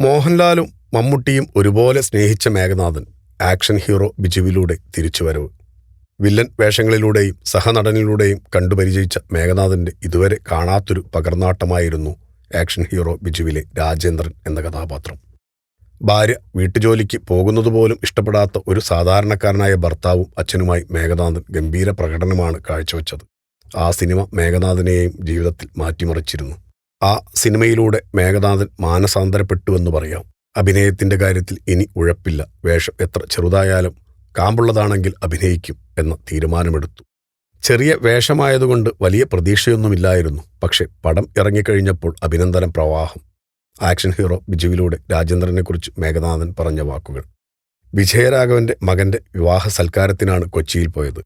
മോഹൻലാലും മമ്മൂട്ടിയും ഒരുപോലെ സ്നേഹിച്ച മേഘനാഥൻ ആക്ഷൻ ഹീറോ ബിജുവിലൂടെ തിരിച്ചുവരവ്. വില്ലൻ വേഷങ്ങളിലൂടെയും സഹനടനിലൂടെയും കണ്ടുപരിചയിച്ച മേഘനാഥന്റെ ഇതുവരെ കാണാത്തൊരു പകർന്നാട്ടമായിരുന്നു ആക്ഷൻ ഹീറോ ബിജുവിലെ രാജേന്ദ്രൻ എന്ന കഥാപാത്രം. ഭാര്യ വീട്ടുജോലിക്ക് പോകുന്നതുപോലും ഇഷ്ടപ്പെടാത്ത ഒരു സാധാരണക്കാരനായ ഭർത്താവും അച്ഛനുമായി മേഘനാഥൻ ഗംഭീര പ്രകടനമാണ് കാഴ്ചവെച്ചത്. ആ സിനിമ മേഘനാഥനെയും ജീവിതത്തിൽ മാറ്റിമറിച്ചിരുന്നു. ആ സിനിമയിലൂടെ മേഘനാഥൻ മാനസാന്തരപ്പെട്ടുവെന്ന് പറയാം. അഭിനയത്തിന്റെ കാര്യത്തിൽ ഇനി ഉഴപ്പില്ല. വേഷം എത്ര ചെറുതായാലും കാമ്പുള്ളതാണെങ്കിൽ അഭിനയിക്കും എന്ന തീരുമാനമെടുത്തു. ചെറിയ വേഷമായതുകൊണ്ട് വലിയ പ്രതീക്ഷയൊന്നുമില്ലായിരുന്നു. പക്ഷെ പടം ഇറങ്ങിക്കഴിഞ്ഞപ്പോൾ അഭിനന്ദനം പ്രവാഹം. ആക്ഷൻ ഹീറോ ബിജുവിലൂടെ രാജേന്ദ്രനെക്കുറിച്ച് മേഘനാഥൻ പറഞ്ഞ വാക്കുകൾ. വിജയരാഘവന്റെ മകന്റെ വിവാഹ സൽക്കാരത്തിനാണ് കൊച്ചിയിൽ പോയത്.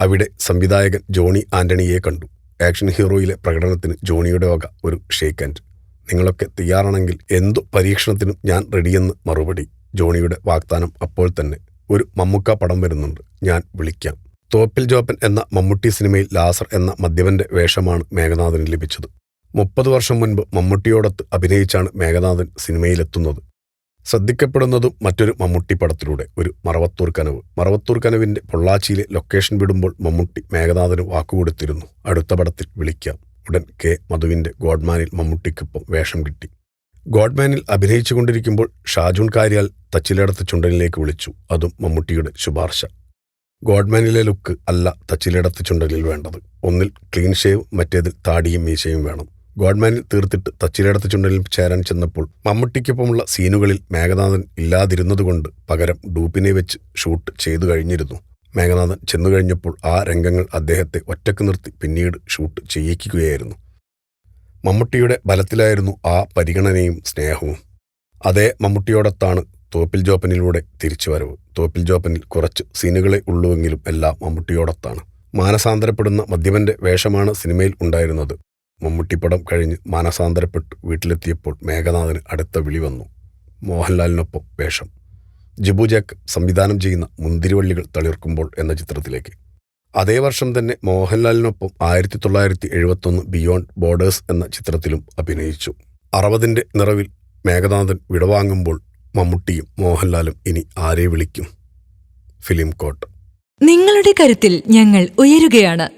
അവിടെ സംവിധായകൻ ജോണി ആന്റണിയെ കണ്ടു. ആക്ഷൻ ഹീറോയിലെ പ്രകടനത്തിന് ജോണിയുടെ വക ഒരു ഷേക്ക് ആൻഡ് നിങ്ങളൊക്കെ തയ്യാറാണെങ്കിൽ എന്തു പരീക്ഷണത്തിനും ഞാൻ റെഡിയെന്ന് മറുപടി ജോണിയുടെ വാഗ്ദാനം അപ്പോൾ തന്നെ. ഒരു മമ്മുക്ക പടം വരുന്നുണ്ട്. ഞാൻ വിളിക്കാം. തോപ്പിൽ ജോപ്പൻ എന്ന മമ്മൂട്ടി സിനിമയിൽ ലാസർ എന്ന മദ്യപന്റെ വേഷമാണ് മേഘനാഥന് ലഭിച്ചത്. മുപ്പത് വർഷം മുൻപ് മമ്മൂട്ടിയോടൊത്ത് അഭിനയിച്ചാണ് മേഘനാഥൻ സിനിമയിലെത്തുന്നത്. ശ്രദ്ധിക്കപ്പെടുന്നതും മറ്റൊരു മമ്മൂട്ടി പടത്തിലൂടെ ഒരു മറവത്തൂർ കനവ്. മറവത്തൂർ കനവിന്റെ പൊള്ളാച്ചിയിലെ ലൊക്കേഷൻ വിടുമ്പോൾ മമ്മൂട്ടി മേഘനാഥന് വാക്കുകൊടുത്തിരുന്നു അടുത്ത പടത്തിൽ വിളിക്കാം. ഉടൻ കെ. മധുവിന്റെ ഗോഡ്മാനിൽ മമ്മൂട്ടിക്കൊപ്പം വേഷം കിട്ടി. ഗോഡ്മാനിൽ അഭിനയിച്ചുകൊണ്ടിരിക്കുമ്പോൾ ഷാജുൻ കാര്യാൽ തച്ചിലടത്ത് ചുണ്ടലിലേക്ക് വിളിച്ചു. അതും മമ്മൂട്ടിയുടെ ശുപാർശ. ഗോഡ്മാനിലെ ലുക്ക് അല്ല തച്ചിലടത്ത് ചുണ്ടലിൽ വേണ്ടത്. ഒന്നിൽ ക്ലീൻ ഷേവ് മറ്റേതിൽ താടിയും മീശയും വേണം. ഗോഡ്മാനിൽ തീർത്തിട്ട് തച്ചിലടത്ത് ചുണ്ടലിൽ ചേരാൻ ചെന്നപ്പോൾ മമ്മൂട്ടിക്കൊപ്പമുള്ള സീനുകളിൽ മേഘനാഥൻ ഇല്ലാതിരുന്നതുകൊണ്ട് പകരം ഡൂപ്പിനെ വെച്ച് ഷൂട്ട് ചെയ്തു കഴിഞ്ഞിരുന്നു. മേഘനാഥൻ ചെന്നു കഴിഞ്ഞപ്പോൾ ആ രംഗങ്ങൾ അദ്ദേഹത്തെ ഒറ്റയ്ക്ക് നിർത്തി പിന്നീട് ഷൂട്ട് ചെയ്യിക്കുകയായിരുന്നു. മമ്മൂട്ടിയുടെ ബലത്തിലായിരുന്നു ആ പരിഗണനയും സ്നേഹവും. അതേ മമ്മൂട്ടിയോടൊത്താണ് തോപ്പിൽ ജോപ്പനിലൂടെ തിരിച്ചുവരവ് തോപ്പിൽ ജോപ്പനിൽ കുറച്ച് സീനുകളെ ഉള്ളുവെങ്കിലും എല്ലാം മമ്മൂട്ടിയോടൊത്താണ്. മാനസാന്തരപ്പെടുന്ന മദ്യപന്റെ വേഷമാണ് സിനിമയിൽ ഉണ്ടായിരുന്നത്. മമ്മൂട്ടിപ്പടം കഴിഞ്ഞ് മാനസാന്തരപ്പെട്ട് വീട്ടിലെത്തിയപ്പോൾ മേഘനാഥന് അടുത്ത വിളി വന്നു. മോഹൻലാലിനൊപ്പം വേഷം. ജിബു ജാക്ക് സംവിധാനം ചെയ്യുന്ന മുന്തിരിവള്ളികൾ തളിർക്കുമ്പോൾ എന്ന ചിത്രത്തിലേക്ക്. അതേ വർഷം തന്നെ മോഹൻലാലിനൊപ്പം ആയിരത്തി തൊള്ളായിരത്തി എഴുപത്തൊന്ന് ബിയോണ്ട് ബോർഡേഴ്സ് എന്ന ചിത്രത്തിലും അഭിനയിച്ചു. അറുപതിന്റെ നിറവിൽ മേഘനാഥൻ വിടവാങ്ങുമ്പോൾ മമ്മൂട്ടിയും മോഹൻലാലും ഇനി ആരെ വിളിക്കും? ഫിലിം കോട്ട്. നിങ്ങളുടെ കരുത്തിൽ ഞങ്ങൾ ഉയരുകയാണ്.